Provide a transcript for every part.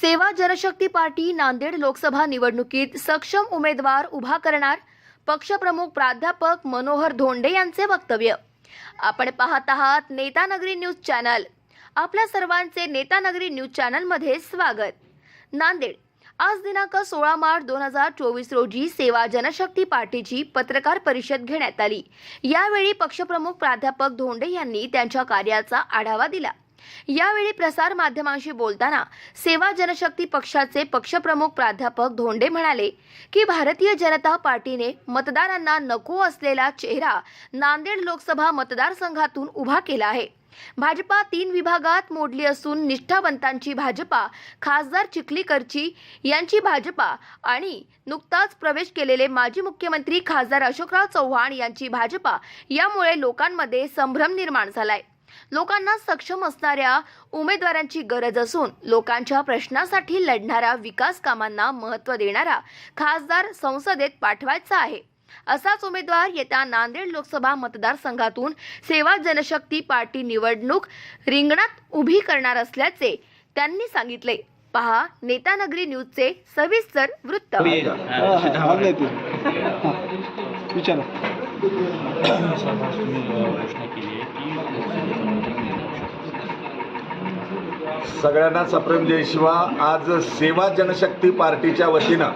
सेवा जनशक्ती पार्टी नांदेड लोकसभा निवडणुकीत सक्षम उमेदवार उभा करणार पक्षप्रमुख प्राध्यापक मनोहर धोंडे यांचे वक्तव्य. आपण पाहत आहात नेतानगरी न्यूज चॅनल. आपल्या सर्वांचे नेतानगरी न्यूज चॅनलमध्ये स्वागत. नांदेड आज दिनांक सोळा मार्च दोन हजार चोवीस रोजी सेवा जनशक्ती पार्टीची पत्रकार परिषद घेण्यात आली. यावेळी पक्षप्रमुख प्राध्यापक धोंडे यांनी त्यांच्या कार्याचा आढावा दिला. यावेळी प्रसार माध्यमांशी बोलताना सेवा जनशक्ती पक्षाचे पक्षप्रमुख प्राध्यापक धोंडे म्हणाले की भारतीय जनता पार्टीने मतदारांना नको असलेला चेहरा नांदेड लोकसभा मतदारसंघातून उभा केला आहे. भाजपा तीन विभागात मोडली असून निष्ठावंतांची भाजपा खासदार चिखलीकरची यांची भाजपा आणि नुकताच प्रवेश केलेले माजी मुख्यमंत्री खासदार अशोकराव चव्हाण यांची भाजपा यामुळे लोकांमध्ये संभ्रम निर्माण झालाय. लोकांना सक्षम असणाऱ्या उमेदवारांची गरज असून लोकांच्या प्रश्नासाठी लढणाऱ्या विकास कामांना महत्त्व देणारा खासदार संसदेत पाठवायचा आहे. असाच उमेदवार येत्या नांदेड लोकसभा मतदारसंघातून सेवा जनशक्ती पार्टी निवडणूक रिंगणात उभी करणार असल्याचे त्यांनी सांगितले. पहा नेतानगरी न्यूजचे सविस्तर वृत्त. विचारा. सगळ्यांना सप्रेम जय शिवा. आज सेवा जनशक्ती पार्टीच्या वतीनं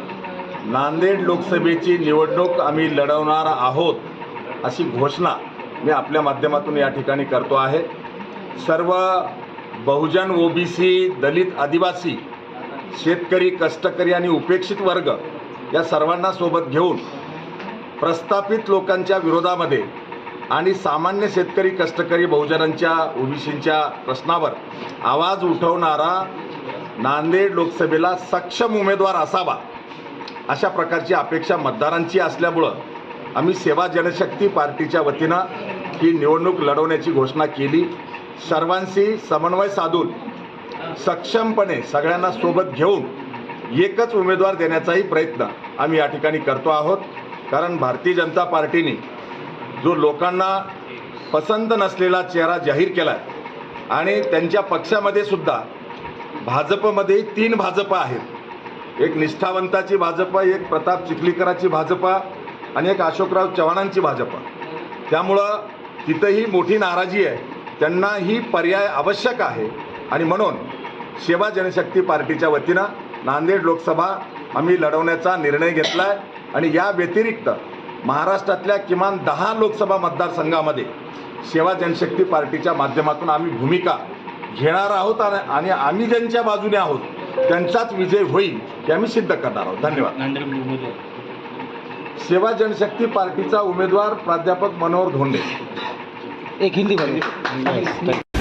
नांदेड लोकसभेची निवडणूक आम्ही लढवणार आहोत अशी घोषणा मी आपल्या माध्यमातून या ठिकाणी करतो आहे. सर्व बहुजन ओबीसी दलित आदिवासी शेतकरी कष्टकरी आणि उपेक्षित वर्ग या सर्वांना सोबत घेऊन प्रस्थापित लोकांच्या विरोधामध्ये आणि सामान्य शेतकरी कष्टकरी बहुजनांच्या ओबीसींच्या प्रश्नावर आवाज उठवणारा नांदेड लोकसभेला सक्षम उमेदवार असावा. अशा प्रकारची अपेक्षा मतदारांची असल्यामुळं आम्ही सेवा जनशक्ती पार्टीच्या वतीनं ही निवडणूक लढवण्याची घोषणा केली. सर्वांशी समन्वय साधून सक्षमपणे सगळ्यांना सोबत घेऊन एकच उमेदवार देण्याचाही प्रयत्न आम्ही या ठिकाणी करतो आहोत. कारण भारतीय जनता पार्टीने जो लोकांना पसंत नसलेला चेहरा जाहीर केला आहे आणि त्यांच्या पक्षामध्ये सुद्धा भाजपमध्ये तीन भाजप आहेत. एक निष्ठावंताची भाजपा एक प्रताप चिखलीकराची भाजपा आणि एक अशोकराव चव्हाणांची भाजपा. त्यामुळं तिथंही मोठी नाराजी आहे. त्यांना ही पर्याय आवश्यक आहे. आणि म्हणून सेवा जनशक्ती पार्टीच्या वतीनं नांदेड लोकसभा आम्ही लढवण्याचा निर्णय घेतला आहे आणि या व्यतिरिक्त महाराष्ट्रातल्या किमान दहा लोकसभा मतदारसंघामध्ये सेवा जनशक्ती पार्टीच्या माध्यमातून आम्ही भूमिका घेणार आहोत आणि आणि आम्ही ज्यांच्या बाजूने आहोत त्यांचाच विजय होईल हे आम्ही सिद्ध करणार आहोत. धन्यवाद. सेवा जनशक्ती पार्टीचा उमेदवार प्राध्यापक मनोहर धोंडे. एक हिंदी मध्ये